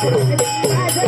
¡Ay,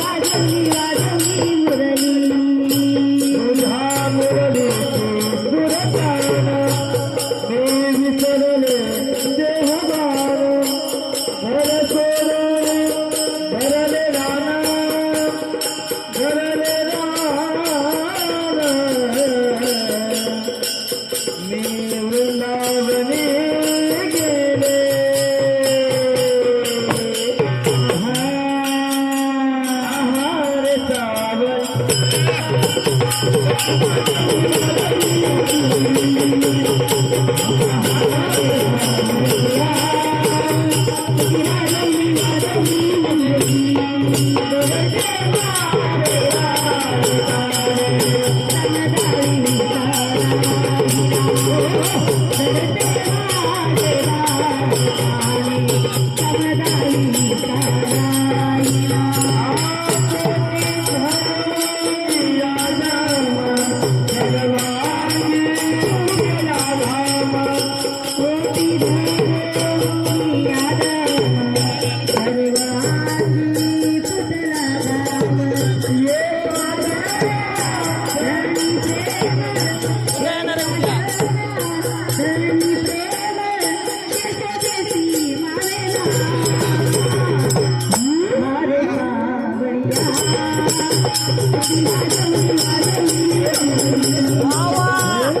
Rajni Raja thank you. Wow.